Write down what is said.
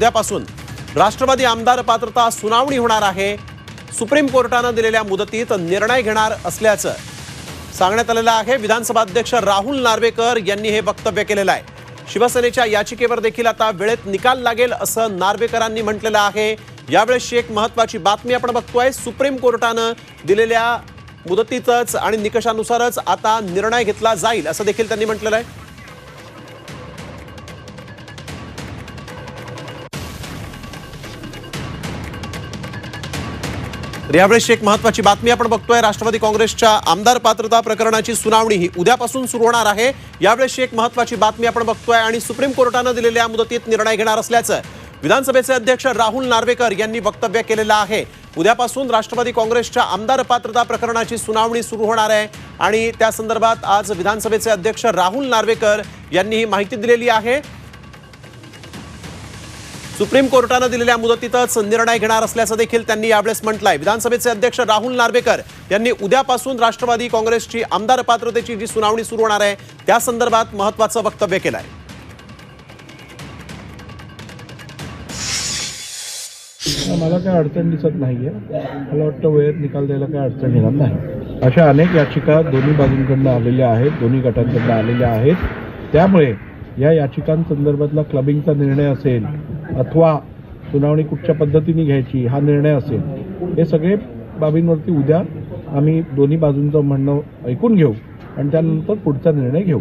उद्यापासून राष्ट्रवादी आमदार पात्रता सुनावणी होणार आहे. सुप्रीम कोर्टानं दिलेल्या मुदतीत निर्णय घेणार असल्याचं सांगण्यात आलेलं आहे. विधानसभा अध्यक्ष राहुल नार्वेकर यांनी हे वक्तव्य केलेलं आहे. शिवसेनेच्या याचिकेवर देखील आता वेळेत निकाल लागेल असं नार्वेकरांनी म्हटलेलं आहे. यावेळेसची एक महत्वाची बातमी आपण बघतोय. सुप्रीम कोर्टानं दिलेल्या मुदतीतच आणि निकषानुसारच आता निर्णय घेतला जाईल असं देखील त्यांनी म्हटलेलं आहे. तर एक महत्वाची बातमी आपण बघतोय. राष्ट्रवादी काँग्रेसच्या आमदार पात्रता प्रकरणाची सुनावणी ही उद्यापासून सुरू होणार आहे. यावेळेस एक महत्वाची बातमी आपण बघतोय आणि सुप्रीम कोर्टानं दिलेल्या मुदतीत निर्णय घेणार असल्याचं विधानसभेचे अध्यक्ष राहुल नार्वेकर यांनी वक्तव्य केलेलं आहे. उद्यापासून राष्ट्रवादी काँग्रेसच्या आमदार पात्रता प्रकरणाची सुनावणी सुरू होणार आहे आणि त्या संदर्भात आज विधानसभेचे अध्यक्ष राहुल नार्वेकर यांनी ही माहिती दिलेली आहे. सुप्रीम कोर्टानं दिलेल्या मुदतीतच निर्णय घेणार असल्याचं देखील त्यांनी यावेळेस म्हटलंय. विधानसभेचे अध्यक्ष राहुल नार्वेकर यांनी उद्यापासून राष्ट्रवादी काँग्रेसची आमदार पात्रतेची जी सुनावणी सुरू होणार आहे त्या संदर्भात महत्वाचं वक्तव्य केलं आहे मला काही अडचण दिसत नाहीये. मला वाटतं वेळेत निकाल द्यायला काय अडचण येणार नाही. अशा अनेक याचिका दोन्ही बाजूंकडनं आलेल्या आहेत दोन्ही गटांकडनं आलेल्या आहेत. त्यामुळे या याचिकांसंदर्भातला क्लबिंगचा निर्णय असेल अथवा सुनावणी कुठच्या पद्धतीने घ्यायची हा निर्णय असेल हे सगळे बाबींवरती उद्या आम्ही दोन्ही बाजूंचं म्हणणं ऐकून घेऊ आणि त्यानंतर पुढचा निर्णय घेऊ.